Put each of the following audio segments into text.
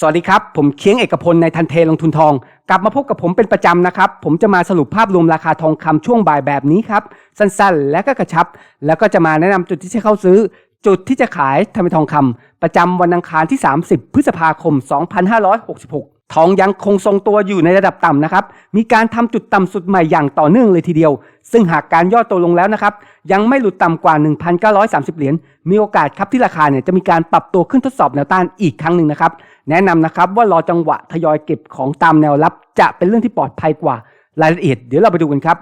สวัสดีครับ ผมเคียงเอกพลในทันเทลงทุนทอง กลับมาพบกับผมเป็นประจำนะครับ ผมจะมาสรุปภาพรวมราคาทองคำช่วงบ่ายแบบนี้ครับ สั้นๆ และก็กระชับ แล้วก็จะมาแนะนำจุดที่จะเข้าซื้อ จุดที่จะขายทำเป็นทองคำประจำวันอังคารที่ 30 พฤษภาคม 2566 ทองยังคงทรงตัวอยู่ในระดับต่ำนะครับ มีการทำจุดต่ำสุดใหม่อย่างต่อเนื่องเลยทีเดียว ซึ่งหากการย่อตัวลงแล้วนะครับ ยังไม่หลุดต่ำกว่า 1,930 เหรียญ มีโอกาสครับที่ราคาเนี่ยจะมีการปรับตัวขึ้นทดสอบแนวต้านอีกครั้งหนึ่งนะครับ แนะนำนะครับว่ารอจังหวะทยอยเก็บของตามแนวรับ จะเป็นเรื่องที่ปลอดภัยกว่ารายละเอียด เดี๋ยวเราไปดูกันครับ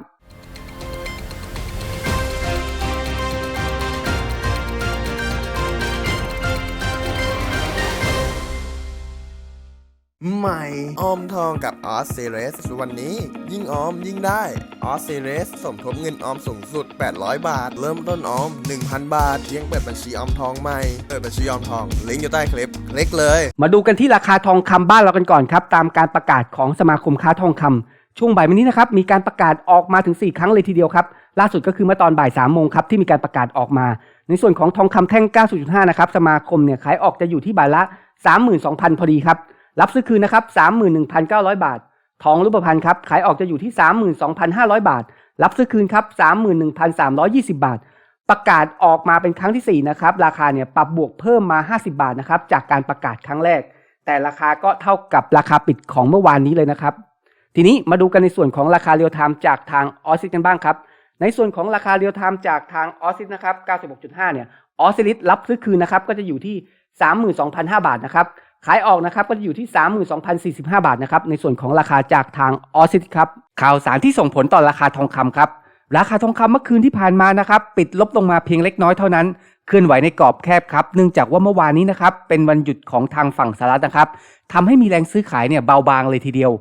ใหม่ ออมทองกับออสเซเรสวันนี้ ยิ่งออมยิ่งได้ออสเซเรสสมทบเงินออมสูงสุด 800 บาท เริ่มต้นออม 1,000 บาทเพียงเปิดบัญชีออมทองใหม่ เปิดบัญชีออมทอง ลิงก์อยู่ใต้คลิป คลิกเลย มาดูกันที่ราคาทองคำบ้านเรากันก่อนครับ ตามการประกาศของสมาคมค้าทองคำช่วงบ่ายวันนี้นะครับมีการประกาศออกมาถึง 4 ครั้งเลยทีเดียวครับล่าสุดก็คือเมื่อตอนบ่าย3โมงครับที่มีการประกาศออกมา ในส่วนของทองคำแท่ง 9.5 นะครับสมาคมเนี่ยขายออกจะอยู่ที่บาทละ 32,000 พอดีครับ รับซื้อคืนนะครับ 31,900 บาท ทองรูปพรรณครับขายออกจะอยู่ที่ 32,500 บาท รับซื้อคืนครับ 31,320 บาท ประกาศออกมาเป็นครั้งที่ 4 นะครับ ราคาเนี่ยปรับบวกเพิ่มมา 50 บาทนะครับจากการประกาศครั้งแรก แต่ราคาก็เท่ากับราคาปิดของเมื่อวานนี้เลยนะครับ ทีนี้มาดูกันในส่วนของราคาเรียลไทม์จากทางออสซิสกันบ้างครับในส่วนของราคาเรียลไทม์จากทางออสซิสนะครับ 96.5 เนี่ยออสซิลิสรับซื้อคืนนะครับก็จะอยู่ที่ 32,005 บาทนะครับ ขายออกนะครับก็จะอยู่ที่ 32,045 บาทนะครับในส่วนของราคาจากทางออสซิสครับข่าวสารที่ส่งผลต่อราคาทองคำครับราคาทองคำเมื่อคืนที่ผ่านมานะครับปิดลบลงมาเพียงเล็กน้อยเท่านั้นเคลื่อนไหวในกรอบแคบครับเนื่องจากว่าเมื่อวานนี้นะครับเป็นวันหยุดของทางฝั่งสหรัฐนะครับทำให้มีแรงซื้อขายเนี่ยเบาบางเลยทีเดียว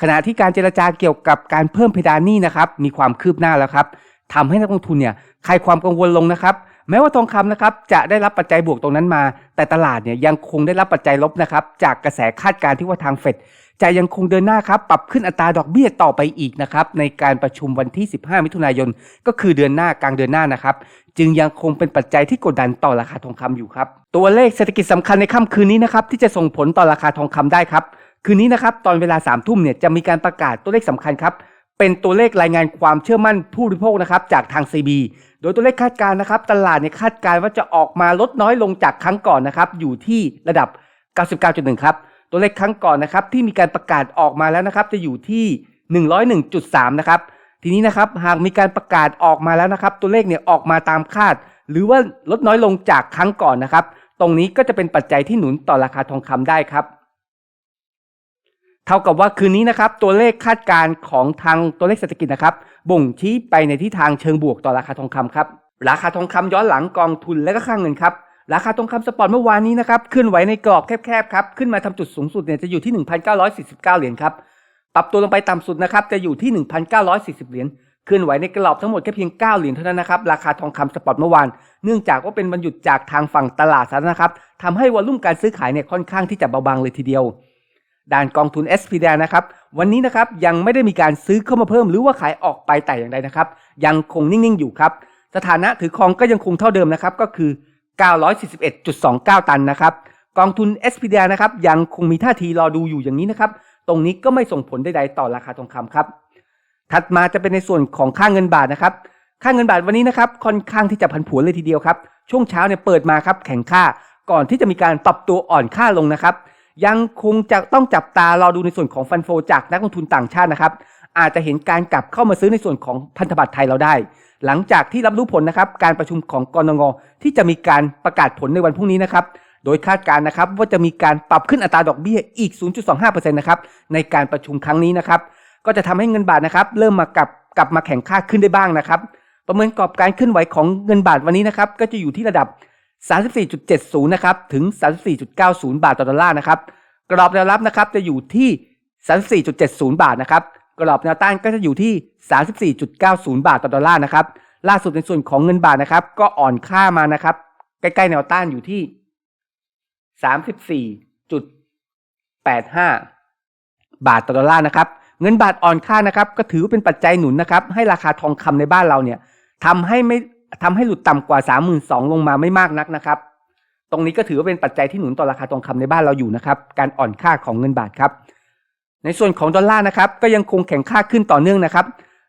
ขณะที่การเจรจาเกี่ยวกับการเพิ่มเพดานหนี้นะครับมีความคืบหน้าแล้วครับทำให้นักลงทุนเนี่ยคลายความกังวลลงนะครับ แม้ว่าทองคำนะครับจะได้รับปัจจัยบวกตรงนั้นมา แต่ตลาดเนี่ยยังคงได้รับปัจจัยลบนะครับจากกระแสคาดการณ์ที่ว่าทางเฟดจะยังคงเดินหน้าครับปรับขึ้นอัตราดอกเบี้ยต่อไปอีกนะครับในการประชุมวันที่ 15 มิถุนายน ก็คือเดือนหน้ากลางเดือนหน้านะครับจึงยังคงเป็นปัจจัยที่กดดันต่อราคาทองคำอยู่ครับตัวเลขเศรษฐกิจสำคัญในค่ำคืนนี้นะครับที่จะส่งผลต่อราคาทองคำได้ครับคืนนี้นะครับตอนเวลา3ามทุ่มเนี่ยจะมีการประกาศตัวเลขสำคัญครับ เป็นตัวเลขรายงานความเชื่อมั่นผู้บริโภคนะครับจากทาง CB โดยตัวเลขคาดการณ์นะครับ ตลาดเนี่ยคาดการณ์ว่าจะออกมาลดน้อยลงจากครั้งก่อนนะครับอยู่ที่ระดับ 99.1 ครับ ตัวเลขครั้งก่อนนะครับที่มีการประกาศออกมาแล้วนะครับจะอยู่ที่ 101.3 นะครับ ทีนี้นะครับหากมีการประกาศออกมาแล้วนะครับ ตัวเลขเนี่ยออกมาตามคาด หรือว่าลดน้อยลงจากครั้งก่อนนะครับ ตรงนี้ก็จะเป็นปัจจัยที่หนุนต่อราคาทองคำได้ครับ เท่ากับว่าคืนนี้นะครับตัวเลขคาดการณ์ของทางตัวเลขเศรษฐกิจนะครับบ่งชี้ไปในทิศทางเชิงบวกต่อราคาทองคำครับราคาทองคำย้อนหลังกองทุนและก็ค่างเงินครับราคาทองคำสปอร์ตเมื่อวานนี้นะครับเคลื่อนไหวในกรอบแคบๆครับขึ้นมาทำจุดสูงสุดเนี่ยจะอยู่ที่ 1,949 เหรียญครับปรับตัวลงไปต่ำสุดนะครับจะอยู่ที่ 1,940 เหรียญเคลื่อนไหวในกรอบทั้งหมดแค่เพียง 9 เหรียญเท่านั้นนะครับราคาทองคำสปอร์ตเมื่อวานเนื่องจากว่าเป็นวันหยุดจากทางฝั่งตลาดสหรัฐนะครับทำให้วอลุ่มการซื้อขายเนี่ยค่อนข้างที่จะเบาบางเลยทีเดียว ด้านกองทุน s p d นะครับ วันนี้นะครับยังไม่ได้มีการซื้อเข้ามาเพิ่มหรือว่าขายออกไปแต่อย่างใดนะครับ ยังคงนิ่งๆอยู่ครับ สถานะถือครองก็ยังคงเท่าเดิมนะครับ ก็คือ 941.29 ตันนะครับ กองทุน s p d นะครับยังคงมีท่าทีรอดูอยู่อย่างนี้นะครับ ตรงนี้ก็ไม่ส่งผลใดๆต่อราคาทองคำครับ ถัดมาจะเป็นในส่วนของค่าเงินบาทนะครับ ค่าเงินบาทวันนี้นะครับค่อนข้างที่จะผันผวนเลยทีเดียวครับ ช่วงเช้าเนี่ยเปิดมาครับแข็งค่า ก่อนที่จะมีการปรับตัวอ่อนค่าลงนะครับ ยังคงจะต้องจับตารอดูในส่วนของฟันโฟจากนักลงทุนต่างชาตินะครับ อาจจะเห็นการกลับเข้ามาซื้อในส่วนของพันธบัตรไทยเราได้ หลังจากที่รับรู้ผลนะครับการประชุมของกรงที่จะมีการประกาศผลในวันพรุ่งนี้นะครับโดยคาดการณ์นะครับว่าจะมีการปรับขึ้นอัตราดอกเบี้ยอีก 0.25%นะครับในการประชุมครั้งนี้นะครับก็จะทำให้เงินบาทนะครับเริ่มมากลับกลับมาแข็งค่าขึ้นได้บ้างนะครับ ประเมินกรอบการเคลื่อนไหวของเงินบาทวันนี้นะครับก็จะอยู่ที่ระดับ 34.70 นะครับ ถึง 34.90 บาทต่อดอลลาร์นะครับ กรอบแนวรับนะครับจะอยู่ที่ 34.70 บาทนะครับ กรอบแนวต้านก็จะอยู่ที่ 34.90 บาทต่อดอลลาร์นะครับ ล่าสุดในส่วนของเงินบาทนะครับ ก็อ่อนค่ามานะครับ ใกล้ๆแนวต้านอยู่ที่ 34.85 บาทต่อดอลลาร์นะครับ เงินบาทอ่อนค่านะครับ ก็ถือว่าเป็นปัจจัยหนุนนะครับ ให้ราคาทองคำในบ้านเราเนี่ยทำให้ไม่ ทำให้หลุดต่ำกว่า 32,000 ลงมาไม่มากนักนะครับ ตรงนี้ก็ถือว่าเป็นปัจจัยที่หนุนต่อราคาทองคำในบ้านเราอยู่นะครับ การอ่อนค่าของเงินบาทครับ ในส่วนของดอลลาร์นะครับ ก็ยังคงแข็งค่าขึ้นต่อเนื่องนะครับ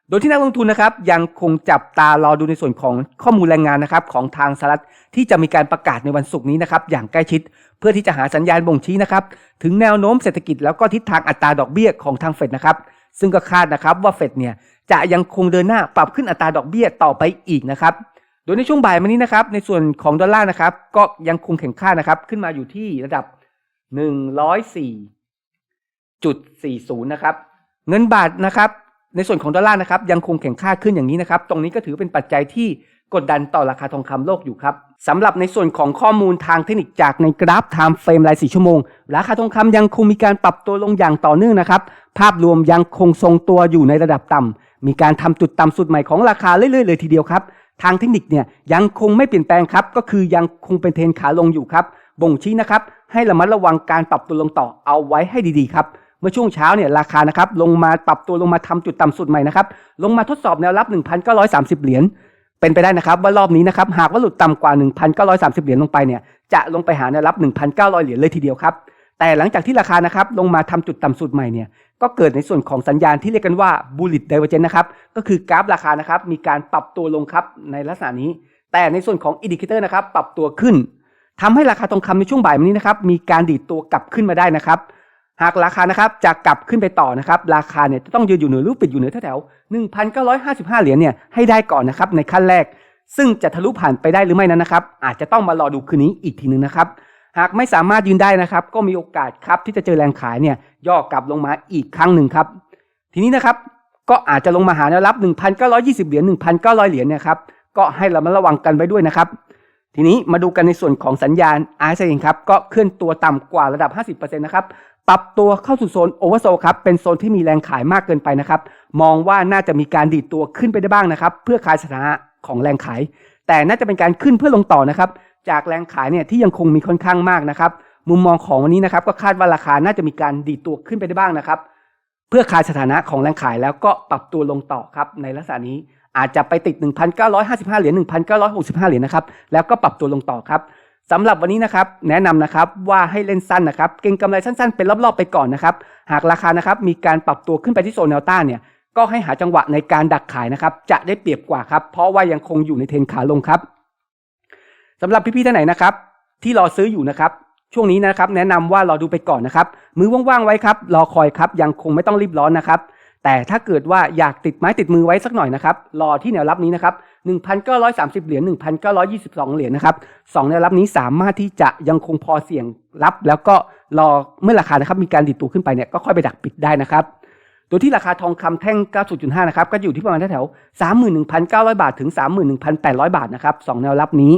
โดยที่นักลงทุนนะครับ ยังคงจับตารอดูในส่วนของข้อมูลแรงงานนะครับ ของทางสหรัฐที่จะมีการประกาศในวันศุกร์นี้นะครับ อย่างใกล้ชิด เพื่อที่จะหาสัญญาณบ่งชี้นะครับ ถึงแนวโน้มเศรษฐกิจแล้วก็ทิศทางอัตราดอกเบี้ยของทางเฟดนะครับ ซึ่งก็คาดนะครับว่าเฟดเนี่ยจะยังคงเดินหน้าปรับขึ้นอัตราดอกเบี้ยต่อไปอีกนะครับ โดยในช่วงบ่ายวันนี้นะครับ ในส่วนของดอลลาร์นะครับ ก็ยังคงแข็งค่านะครับ ขึ้นมาอยู่ที่ระดับ 104.40 นะครับ เงินบาทนะครับ ในส่วนของดอลลาร์นะครับ ยังคงแข็งค่าขึ้นอย่างนี้นะครับ ตรงนี้ก็ถือเป็นปัจจัยที่กดดันต่อราคาทองคำโลกอยู่ครับ สำหรับในส่วนของข้อมูลทางเทคนิคจากในกราฟ Time Frame ราย 4 ชั่วโมง ราคาทองคำยังคงมีการปรับตัวลงอย่างต่อเนื่องนะครับ ภาพรวมยังคงทรงตัวอยู่ในระดับต่ำมีการทำจุดต่ำสุดใหม่ของราคาเรื่อยๆเลยทีเดียวครับ ทางเทคนิคเนี่ยยังคงไม่เปลี่ยนแปลงครับ ก็คือยังคงเป็นเทรนขาลงอยู่ครับ บ่งชี้นะครับ ให้ระมัดระวังการปรับตัวลงต่อเอาไว้ให้ดีๆครับเมื่อช่วงเช้าเนี่ยราคานะครับลงมาปรับตัวลงมาทำจุดต่ำสุดใหม่นะครับลงมาทดสอบแนวรับ 1,930 เหรียญ เป็นไปได้นะครับว่ารอบนี้นะครับหากว่าหลุดต่ำกว่า 1,930 เหรียญลงไปเนี่ยจะลงไปหาแนวรับ 1,900 เหรียญเลยทีเดียวครับ แต่หลังจากที่ราคานะครับลงมาทำจุดต่ำสุดใหม่เนี่ยก็เกิดในส่วนของสัญญาณที่เรียกกันว่า bullish divergence นะครับก็คือกราฟราคานะครับมีการปรับตัวลงครับในลักษณะนี้ แต่ในส่วนของอินดิเคเตอร์นะครับปรับตัวขึ้นทำให้ราคาทองคำในช่วงบ่ายวันนี้นะครับมีการดีดตัวกลับขึ้นมาได้นะครับ หากราคานะครับจะกลับขึ้นไปต่อนะครับราคาเนี่ยจะต้องยืนอยู่เหนือรูปปิดอยู่เหนือแถวๆ1,955 เหรียญเนี่ยให้ได้ก่อนนะครับในขั้นแรก ซึ่งจะทะลุผ่านไปได้หรือไม่นั้นนะครับ อาจจะต้องมารอดูคืนนี้อีกทีหนึ่งนะครับ หากไม่สามารถยืนได้นะครับ ก็มีโอกาสครับที่จะเจอแรงขายเนี่ยย่อกลับลงมาอีกครั้งหนึ่งครับ ทีนี้นะครับก็อาจจะลงมาหาแนวรับ 1,920 เหรียญ 1,900 เหรียญเนยครับก็ให้เรามาระวังกันไว้ด้วยนะครับทีนี้มาดูกันในส่วนของสัญญาณ RSI ครับก็เคลื่อนตัวต่ำกว่าระดับ 50%นะครับ ปรับตัวเข้าสู่โซนโอเวอร์โซครับ เป็นโซนที่มีแรงขายมากเกินไปนะครับ มองว่าน่าจะมีการดีดตัวขึ้นไปได้บ้างนะครับ เพื่อคลายสถานะของแรงขาย แต่น่าจะเป็นการขึ้นเพื่อลงต่อนะครับ จากแรงขายเนี่ยที่ยังคงมีค่อนข้างมากนะครับ มุมมองของวันนี้นะครับ ก็คาดว่าราคาน่าจะมีการดีดตัวขึ้นไปได้บ้างนะครับ เพื่อคลายสถานะของแรงขายแล้วก็ปรับตัวลงต่อครับ ในลักษณะนี้อาจจะไปติด 1,955 เหรียญ 1,965 เหรียญนะครับ แล้วก็ปรับตัวลงต่อครับ สำหรับวันนี้นะครับแนะนำนะครับว่าให้เล่นสั้นนะครับเก็งกำไรสั้นๆ เป็นรอบๆไปก่อนนะครับหากราคานะครับมีการปรับตัวขึ้นไปที่โซนแนวต้านเนี่ยก็ให้หาจังหวะในการดักขายนะครับจะได้เปรียบกว่าครับเพราะว่ายังคงอยู่ในเทรนขาลงครับสำหรับพี่ๆท่านไหนนะครับที่รอซื้ออยู่นะครับช่วงนี้นะครับแนะนำว่ารอดูไปก่อนนะครับมือว่างๆไว้ครับรอคอยครับยังคงไม่ต้องรีบร้อนนะครับ แต่ถ้าเกิดว่าอยากติดไม้ติดมือไว้สักหน่อยนะครับ รอที่แนวรับนี้นะครับ 1,930 เหรียญ 1,922 เหรียญนะครับสองแนวรับนี้สามารถที่จะยังคงพอเสี่ยงรับ แล้วก็รอเมื่อราคานะครับมีการดิดตัวขึ้นไปเนี่ยก็ค่อยไปดักปิดได้นะครับโดยที่ราคาทองคำแท่ง 90.5 นะครับ ก็อยู่ที่ประมาณแถวๆ31,900 บาท ถึง 31,800 บาทนะครับสองแนวรับนี้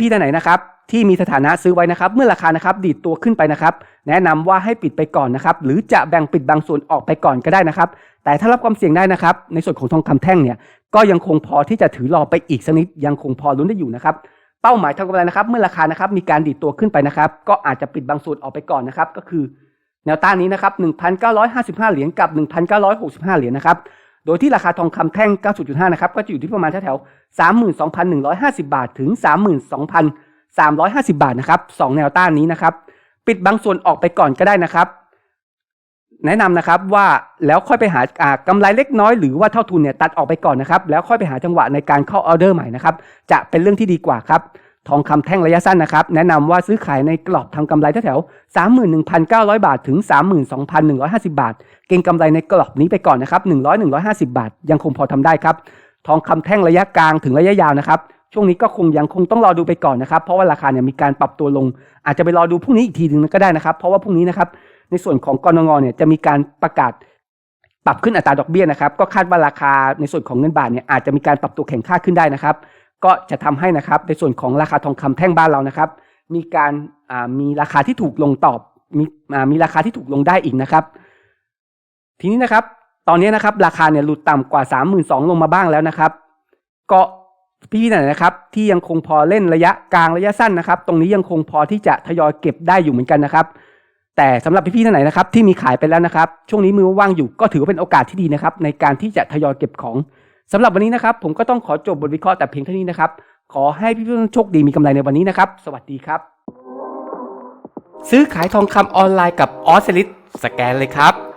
พี่ๆท่านไหนนะครับ ที่มีสถานะซื้อไว้นะครับ เมื่อราคานะครับดีดตัวขึ้นไปนะครับ แนะนำว่าให้ปิดไปก่อนนะครับ หรือจะแบ่งปิดบางส่วนออกไปก่อนก็ได้นะครับ แต่ถ้ารับความเสี่ยงได้นะครับ ในส่วนของทองคำแท่งเนี่ย ก็ยังคงพอที่จะถือรอไปอีกสักนิด ยังคงพอลุ้นได้อยู่นะครับ เป้าหมายทางกำไรนะครับ เมื่อราคานะครับมีการดีดตัวขึ้นไปนะครับ ก็อาจจะปิดบางส่วนออกไปก่อนนะครับ ก็คือแนวต้านนี้นะครับ1,955 เหรียญกับ 1,965 เหรียญนะครับ โดยที่ราคาทองคำแท่ง 9.5 นะครับ ก็จะอยู่ที่ประมาณแถวๆ32,150 บาท ถึง 350 บาทนะครับสองแนวต้านนี้นะครับ ปิดบางส่วนออกไปก่อนก็ได้นะครับ แนะนำนะครับว่าแล้วค่อยไปหาอ่ากำไรเล็กน้อยหรือว่าเท่าทุนเนี่ยตัดออกไปก่อนนะครับ แล้วค่อยไปหาจังหวะในการเข้าออเดอร์ใหม่นะครับ จะเป็นเรื่องที่ดีกว่าครับทองคำแท่งระยะสั้นนะครับ แนะนำว่าซื้อขายในกรอบทำกำไรแถวๆ31,900 บาทถึง 32,150 บาท เก็งกำไรในกรอบนี้ไปก่อนนะครับ100 150 บาท ยังคงพอทำได้ครับ ทองคำแท่งระยะกลางถึงระยะยาวนะครับ ช่วงนี้ก็คงยังคงต้องรอดูไปก่อนนะครับ เพราะว่าราคาเนี่ยมีการปรับตัวลง อาจจะไปรอดูพรุ่งนี้อีกทีหนึ่งก็ได้นะครับ เพราะว่าพรุ่งนี้นะครับในส่วนของกรงงเนี่ยจะมีการประกาศปรับขึ้นอัตราดอกเบี้ยนะครับ ก็คาดว่าราคาในส่วนของเงินบาทเนี่ยอาจจะมีการปรับตัวแข็งค่าขึ้นได้นะครับ ก็จะทำให้นะครับในส่วนของราคาทองคำแท่งบ้านเรานะครับ มีการมีราคาที่ถูกลงตอบมีอ่ามีราคาที่ถูกลงได้อีกนะครับ ทีนี้นะครับ ตอนนี้นะครับ ราคาเนี่ยหลุดต่ำกว่า 3 2 0 0 0 ลงมาบ้างแล้วนะครับ ก็ พี่ๆไหนนะครับที่ยังคงพอเล่นระยะกลางระยะสั้นนะครับ ตรงนี้ยังคงพอที่จะทยอยเก็บได้อยู่เหมือนกันนะครับ แต่สำหรับพี่ๆท่านไหนนะครับ ที่มีขายไปแล้วนะครับ ช่วงนี้มือว่างอยู่ก็ถือว่าเป็นโอกาสที่ดีนะครับ ในการที่จะทยอยเก็บของสำหรับวันนี้นะครับ ผมก็ต้องขอจบบทวิเคราะห์แต่เพียงเท่านี้นะครับ ขอให้พี่ๆโชคดีมีกำไรในวันนี้นะครับ สวัสดีครับ ซื้อขายทองคำออนไลน์กับออสเซลิสสแกนเลยครับ